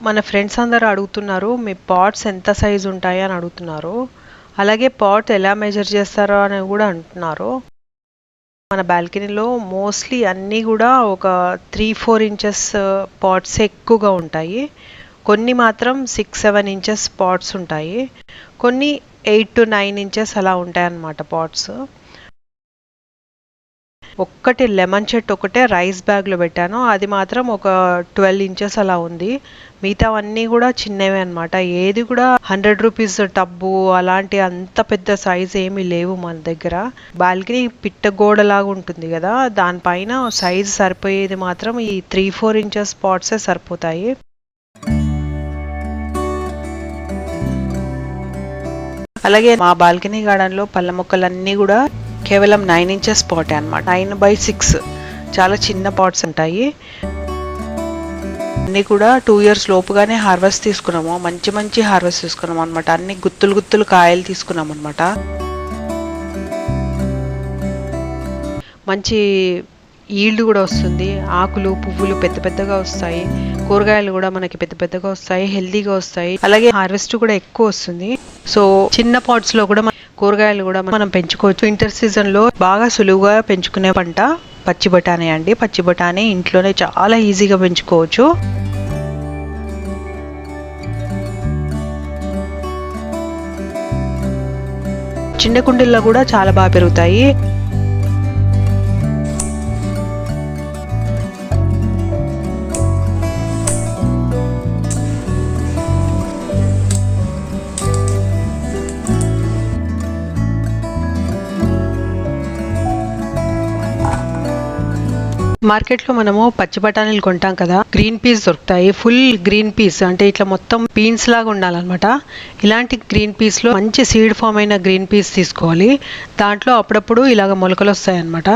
మన ఫ్రెండ్స్ అందరూ అడుగుతున్నారు మీ పాట్స్ ఎంత సైజ్ ఉంటాయి? అని అడుగుతున్నారు. అలాగే పాట్ ఎలా మెజర్ చేస్తారో అని కూడా అంటున్నారు. మన బాల్కనీలో మోస్ట్లీ అన్నీ కూడా ఒక త్రీ ఫోర్ ఇంచెస్ పాట్స్ ఎక్కువగా ఉంటాయి. కొన్ని మాత్రం సిక్స్ సెవెన్ ఇంచెస్ పాట్స్ ఉంటాయి. కొన్ని ఎయిట్ టు నైన్ ఇంచెస్ అలా ఉంటాయి అన్నమాట పాట్స్ ఒక్కటి లెమన్ చెట్టు ఒకటే రైస్ బ్యాగ్లో పెట్టాను. అది మాత్రం ఒక ట్వెల్వ్ ఇంచెస్ అలా ఉంది. మిగతావన్నీ కూడా చిన్నవే అనమాట ఏది కూడా హండ్రెడ్ రూపీస్ టబ్బు అలాంటి అంత పెద్ద సైజ్ ఏమీ లేవు మన దగ్గర. బాల్కనీ పిట్టగోడలాగా ఉంటుంది కదా దానిపైన సైజ్ సరిపోయేది మాత్రం ఈ త్రీ ఫోర్ ఇంచెస్ స్పాట్సే సరిపోతాయి. అలాగే మా బాల్కనీ గార్డెన్లో పళ్ళ మొక్కలన్నీ కూడా కేవలం నైన్ ఇంచెస్ పాట్ అనమాట నైన్ బై సిక్స్ చాలా చిన్న పాట్స్ ఉంటాయి. అన్ని కూడా టూ ఇయర్స్ లోపుగానే హార్వెస్ట్ తీసుకున్నాము. మంచి మంచి హార్వెస్ట్ తీసుకున్నాము అనమాట అన్ని గుత్తులు గుత్తులు కాయలు తీసుకున్నాం అనమాట మంచి ఈల్డ్ కూడా వస్తుంది. ఆకులు పువ్వులు పెద్ద పెద్దగా వస్తాయి. కూరగాయలు కూడా మనకి పెద్ద పెద్దగా వస్తాయి. హెల్దీగా వస్తాయి. అలాగే హార్వెస్ట్ కూడా ఎక్కువ వస్తుంది. సో చిన్న పాట్స్లో కూడా మన కూరగాయలు కూడా మనం పెంచుకోవచ్చు. వింటర్ సీజన్లో బాగా సులువుగా పెంచుకునే పంట పచ్చి బఠానీ అండి. పచ్చి బఠానీ ఇంట్లోనే చాలా ఈజీగా పెంచుకోవచ్చు. చిన్న కుండీల్లో కూడా చాలా బాగా పెరుగుతాయి. మార్కెట్లో మనము పచ్చి బఠానీలు కొంటాం కదా గ్రీన్ పీస్ దొరుకుతాయి. ఫుల్ గ్రీన్ పీస్ అంటే ఇట్లా మొత్తం పీన్స్ లాగా ఉండాలన్నమాట. ఇలాంటి గ్రీన్ పీస్లో మంచి సీడ్ ఫామ్ అయిన గ్రీన్ పీస్ తీసుకోవాలి. దాంట్లో అప్పుడప్పుడు ఇలాగ మొలకలు వస్తాయి అనమాట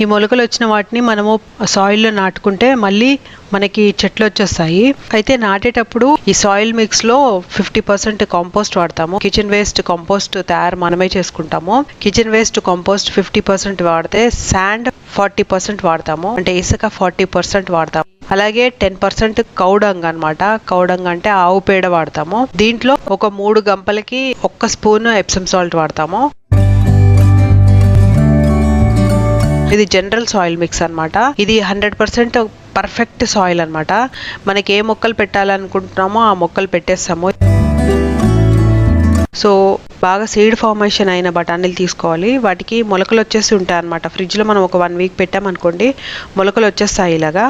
ఈ మొలకలు వచ్చిన వాటిని మనము సాయిల్లో నాటుకుంటే మళ్ళీ మనకి చెట్లు వచ్చేస్తాయి. అయితే నాటేటప్పుడు ఈ సాయిల్ మిక్స్లో ఫిఫ్టీ పర్సెంట్ కాంపోస్ట్ వాడతాము. కిచెన్ వేస్ట్ కాంపోస్ట్ తయారు మనమే చేసుకుంటాము. Kitchen waste compost fifty percent వాడితే శాండ్ ఫార్టీ పర్సెంట్ వాడతాము. అంటే ఇసుక ఫార్టీ పర్సెంట్ వాడతాము. అలాగే టెన్ పర్సెంట్ కౌడంగ్ అన్నమాట. కౌడంగ్ అంటే ఆవు పేడ వాడతాము. దీంట్లో ఒక మూడు గంపలకి ఒక్క స్పూన్ ఎప్సమ్ సాల్ట్ వాడతాము. ఇది జనరల్ సాయిల్ మిక్స్ అన్నమాట. ఇది హండ్రెడ్ పర్సెంట్ పర్ఫెక్ట్ సాయిల్ అనమాట మనకి ఏ మొక్కలు పెట్టాలనుకుంటున్నామో ఆ మొక్కలు పెట్టేస్తాము. సో బాగా సీడ్ ఫార్మేషన్ అయిన బఠానీలు తీసుకోవాలి. వాటికి మొలకలు వచ్చేసి ఉంటాయి అనమాట ఫ్రిడ్జ్లో మనం ఒక వన్ వీక్ పెట్టామనుకోండి మొలకలు వచ్చేస్తాయి ఇలాగా.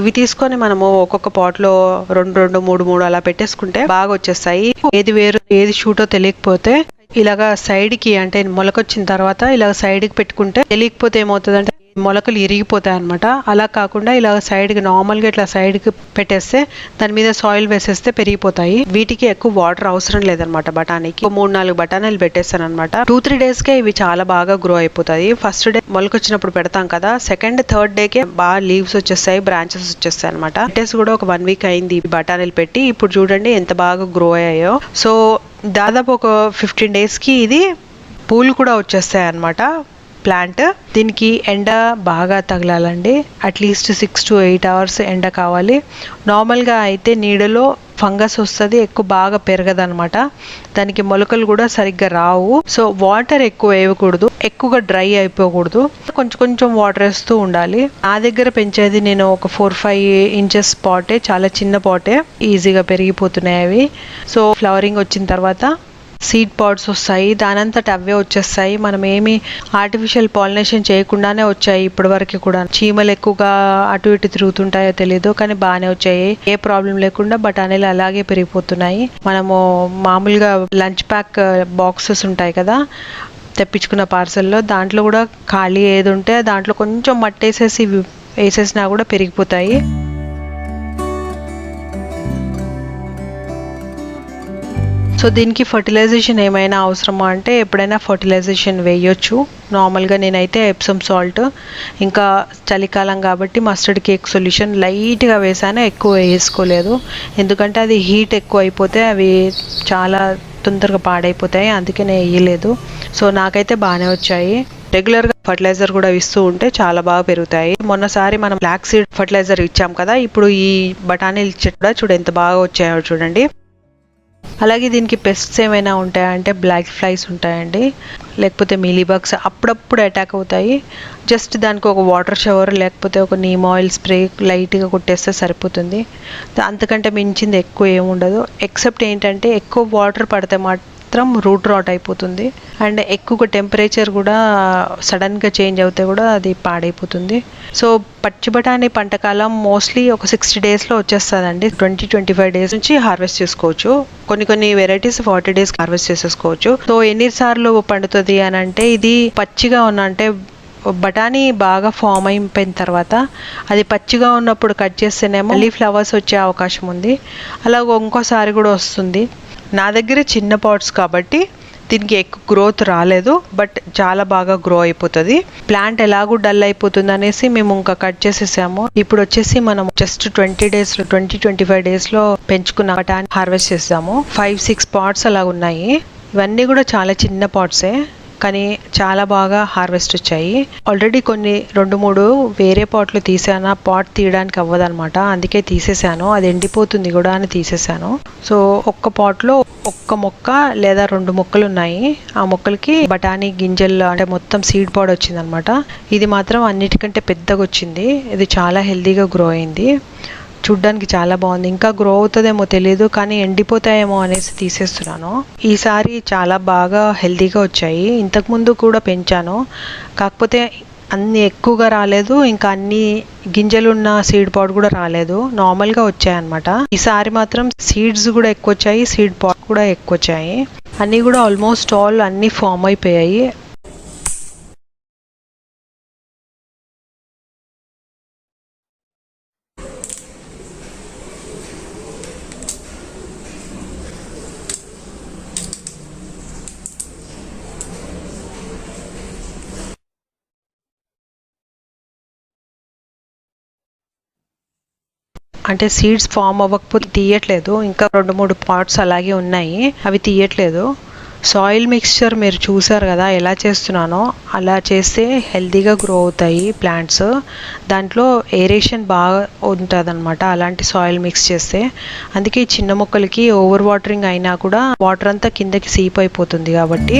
ఇవి తీసుకొని మనము ఒక్కొక్క పాట్లో రెండు రెండు మూడు మూడు అలా పెట్టేసుకుంటే బాగా వచ్చేస్తాయి. ఏది వేరు ఏది షూటో తెలియకపోతే ఇలాగా సైడ్కి అంటే మొలకొచ్చిన తర్వాత ఇలాగ సైడ్కి పెట్టుకుంటే తెలియకపోతే ఏమవుతుందంటే మొలకలు ఇరిగిపోతాయి అనమాట అలా కాకుండా ఇలా సైడ్కి నార్మల్గా ఇట్లా సైడ్కి పెట్టేస్తే దాని మీద సాయిల్ వేసేస్తే పెరిగిపోతాయి. వీటికి ఎక్కువ వాటర్ అవసరం లేదనమాట బఠానీకి. మూడు నాలుగు బఠానీలు పెట్టేస్తాను అనమాట టూ త్రీ డేస్కే ఇవి చాలా బాగా గ్రో అయిపోతాయి. ఫస్ట్ డే మొలకొచ్చినప్పుడు పెడతాం కదా సెకండ్ థర్డ్ డేకే బాగా లీవ్స్ వచ్చేస్తాయి బ్రాంచెస్ వచ్చేస్తాయి అనమాట టెస్ట్ కూడా ఒక వన్ వీక్ అయింది ఈ బఠానీలు పెట్టి. ఇప్పుడు చూడండి ఎంత బాగా గ్రో అయ్యాయో. సో దాదాపు ఒక ఫిఫ్టీన్ డేస్కి ఇది పూలు కూడా వచ్చేస్తాయి అనమాట ప్లాంట్ దీనికి ఎండ బాగా తగలాలండి. At least six to eight hours ఎండ కావాలి. నార్మల్గా అయితే నీడలో ఫంగస్ వస్తుంది ఎక్కువ బాగా పెరగదనమాట. దానికి మొలకలు కూడా సరిగ్గా రావు. సో వాటర్ ఎక్కువ వేయకూడదు. ఎక్కువగా డ్రై అయిపోకూడదు. కొంచెం కొంచెం వాటర్ వేస్తూ ఉండాలి. నా దగ్గర పెంచేది నేను ఒక ఫోర్ ఫైవ్ ఇంచెస్ పాటే చాలా చిన్న పాటే ఈజీగా పెరిగిపోతున్నాయి అవి. సో ఫ్లవరింగ్ వచ్చిన తర్వాత సీడ్ పాడ్స్ వస్తాయి దానంతట అవే వచ్చేస్తాయి. మనం ఏమి ఆర్టిఫిషియల్ పాలినేషన్ చేయకుండానే వచ్చాయి ఇప్పటి వరకు కూడా. చీమలు ఎక్కువగా అటు ఇటు తిరుగుతుంటాయో తెలియదు కానీ బాగానే వచ్చాయి. ఏ ప్రాబ్లం లేకుండా బఠానీలు అలాగే పెరిగిపోతున్నాయి. మనము మామూలుగా లంచ్ ప్యాక్ బాక్సెస్ ఉంటాయి కదా తెప్పించుకున్న పార్సల్లో దాంట్లో కూడా ఖాళీ ఏది ఉంటే దాంట్లో కొంచెం మట్టేసేసి వేసేసినా కూడా పెరిగిపోతాయి. సో దీనికి ఫర్టిలైజేషన్ ఏమైనా అవసరమా అంటే ఎప్పుడైనా ఫర్టిలైజేషన్ వేయొచ్చు. నార్మల్గా నేనైతే ఎప్సమ్ సాల్ట్ ఇంకా చలికాలం కాబట్టి మస్టర్డ్ కేక్ సొల్యూషన్ లైట్గా వేసాను ఎక్కువ వేసుకోలేదు. ఎందుకంటే అది హీట్ ఎక్కువ అయిపోతే అవి చాలా తొందరగా పాడైపోతాయి అందుకే నేను వేయలేదు. సో నాకైతే బాగానే వచ్చాయి. రెగ్యులర్గా ఫర్టిలైజర్ కూడా ఇస్తూ ఉంటే చాలా బాగా పెరుగుతాయి. మొన్నసారి మనం బ్లాక్ సీడ్ ఫర్టిలైజర్ ఇచ్చాం కదా ఇప్పుడు ఈ బఠానీలు చెట్టు కూడా చూడు ఎంత బాగా వచ్చాయో చూడండి. అలాగే దీనికి పెస్ట్స్ ఏమైనా ఉంటాయా అంటే బ్లాక్ ఫ్లైస్ ఉంటాయండి. లేకపోతే మిలీబగ్స్ అప్పుడప్పుడు అటాక్ అవుతాయి. జస్ట్ దానికి ఒక వాటర్ షవర్ లేకపోతే ఒక నీమ్ ఆయిల్ స్ప్రే లైట్గా కొట్టేస్తే సరిపోతుంది. అంతకంటే మించింది ఎక్కువ ఏముండదు. ఎక్సెప్ట్ ఏంటంటే ఎక్కువ వాటర్ పడితే మాత్రం రూట్ రాట్ అయిపోతుంది. అండ్ ఎక్కువ టెంపరేచర్ కూడా సడన్గా చేంజ్ అవుతే కూడా అది పాడైపోతుంది. సో పచ్చి బఠానీ పంట కాలం మోస్ట్లీ ఒక సిక్స్టీ డేస్లో వచ్చేస్తుందండి. ట్వంటీ ట్వంటీ ఫైవ్ డేస్ నుంచి హార్వెస్ట్ చేసుకోవచ్చు. కొన్ని కొన్ని వెరైటీస్ ఫార్టీ డేస్ హార్వెస్ట్ చేసేసుకోవచ్చు. సో ఎన్నిసార్లు పండుతుంది అని అంటే ఇది పచ్చిగా ఉన్న అంటే బఠానీ బాగా ఫామ్ అయిపోయిన తర్వాత అది పచ్చిగా ఉన్నప్పుడు కట్ చేస్తేనేమో మళ్ళీ ఫ్లవర్స్ వచ్చే అవకాశం ఉంది. అలాగ ఇంకోసారి కూడా వస్తుంది. నా దగ్గర చిన్న పాట్స్ కాబట్టి దీనికి ఎక్కువ గ్రోత్ రాలేదు బట్ చాలా బాగా గ్రో అయిపోతుంది. ప్లాంట్ ఎలాగూ డల్ అయిపోతుంది అనేసి మేము ఇంకా కట్ చేసేసాము. ఇప్పుడు వచ్చేసి మనం just twenty days twenty twenty five డేస్లో పెంచుకున్న హార్వెస్ట్ చేసాము. ఫైవ్ సిక్స్ పాట్స్ అలా ఉన్నాయి ఇవన్నీ కూడా చాలా చిన్న పాట్సే కానీ చాలా బాగా హార్వెస్ట్ వచ్చాయి. ఆల్రెడీ కొన్ని రెండు మూడు వేరే పాట్లు తీసాను ఆ పాట్ తీయడానికి అవ్వదనమాట అందుకే తీసేసాను. అది ఎండిపోతుంది కూడా అని తీసేసాను. సో ఒక్క పాట్లో ఒక్క మొక్క లేదా రెండు మొక్కలు ఉన్నాయి ఆ మొక్కలకి బఠానీ గింజలు అంటే మొత్తం సీడ్ పాడ్ వచ్చిందనమాట ఇది మాత్రం అన్నిటికంటే పెద్దగా వచ్చింది. ఇది చాలా హెల్దీగా గ్రో అయింది. చూడ్డానికి చాలా బాగుంది. ఇంకా గ్రో అవుతుందేమో తెలియదు కానీ ఎండిపోతాయేమో అనేసి తీసేస్తున్నాను. ఈసారి చాలా బాగా హెల్తీగా వచ్చాయి. ఇంతకుముందు కూడా పెంచాను. కాకపోతే అన్ని ఎక్కువగా రాలేదు. ఇంకా అన్ని గింజలున్న సీడ్ పాడ్ కూడా రాలేదు. నార్మల్గా వచ్చాయి అనమాట ఈసారి మాత్రం సీడ్స్ కూడా ఎక్కువ వచ్చాయి సీడ్ పాడ్ కూడా ఎక్కువ వచ్చాయి అన్నీ కూడా ఆల్మోస్ట్ ఆల్ అన్నీ ఫామ్ అయిపోయాయి. అంటే సీడ్స్ ఫామ్ అవ్వకపోతే తీయట్లేదు. ఇంకా రెండు మూడు పాట్స్ అలాగే ఉన్నాయి. అవి తీయట్లేదు. సాయిల్ మిక్స్చర్ మీరు చూసారు కదా ఎలా చేస్తున్నానో? అలా చేస్తే హెల్తీగా గ్రో అవుతాయి ప్లాంట్స్ దాంట్లో ఏరేషన్ బాగా ఉంటుంది అనమాట అలాంటి సాయిల్ మిక్స్ చేస్తే. అందుకే చిన్న మొక్కలకి ఓవర్ వాటరింగ్ అయినా కూడా వాటర్ అంతా కిందకి సీప్ అయిపోతుంది కాబట్టి.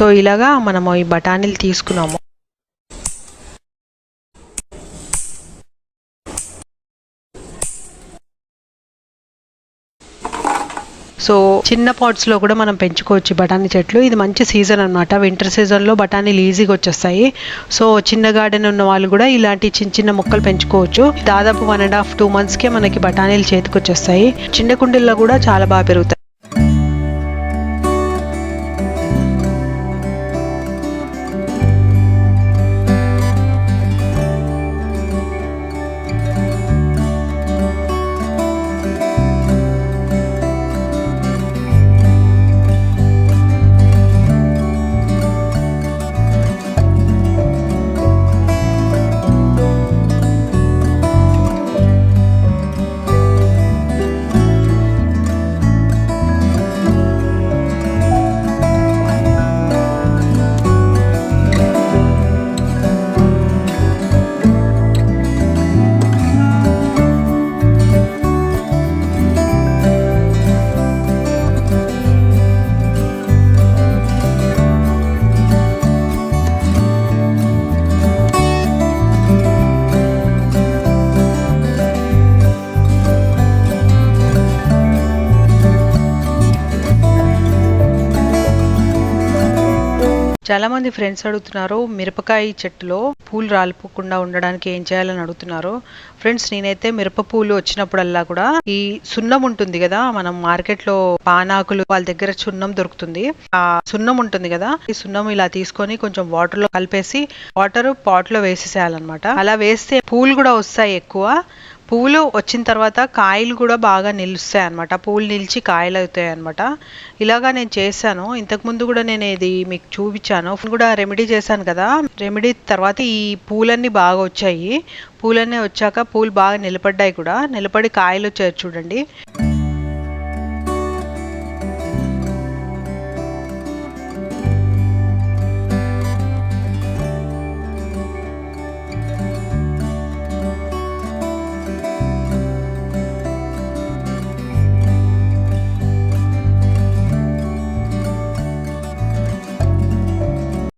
సో ఇలాగా మనము ఈ బఠానీలు తీసుకున్నాము. సో చిన్న పాట్స్లో కూడా మనం పెంచుకోవచ్చు బఠానీ చెట్లు. ఇది మంచి సీజన్ అనమాట వింటర్ సీజన్లో బఠానీలు ఈజీగా వచ్చేస్తాయి. సో చిన్న గార్డెన్ ఉన్న వాళ్ళు కూడా ఇలాంటి చిన్న చిన్న మొక్కలు పెంచుకోవచ్చు. దాదాపు వన్ అండ్ హాఫ్ టూ మంత్స్కే మనకి బఠానీలు చేతికి వచ్చేస్తాయి చిన్న కుండీల్లో కూడా చాలా బాగా పెరుగుతాయి. చాలా మంది ఫ్రెండ్స్ అడుగుతున్నారు మిరపకాయ చెట్టులో పూలు రాలిపోకుండా ఉండడానికి ఏం చేయాలని అడుగుతున్నారు. ఫ్రెండ్స్ నేనైతే మిరప పూలు వచ్చినప్పుడల్లా కూడా ఈ సున్నం ఉంటుంది కదా మనం మార్కెట్లో పానాకులు వాళ్ళ దగ్గర సున్నం దొరుకుతుంది. ఆ సున్నం ఉంటుంది కదా ఈ సున్నం ఇలా తీసుకొని కొంచెం వాటర్లో కలిపేసి వాటర్ పాట్లో వేసేసేయాలన్నమాట. అలా వేస్తే పూలు కూడా వస్తాయి ఎక్కువ. పూలు వచ్చిన తర్వాత కాయలు కూడా బాగా నిలుస్తాయి అనమాట పూలు నిలిచి కాయలు అవుతాయి అనమాట ఇలాగా నేను చేశాను. ఇంతకు ముందు కూడా నేను ఇది మీకు చూపించాను. కూడా రెమెడీ చేశాను కదా. రెమెడీ తర్వాత ఈ పూలన్నీ బాగా వచ్చాయి. పూలన్నీ వచ్చాక పూలు బాగా నిలబడ్డాయి కూడా. నిలబడి కాయలు వచ్చాయి చూడండి.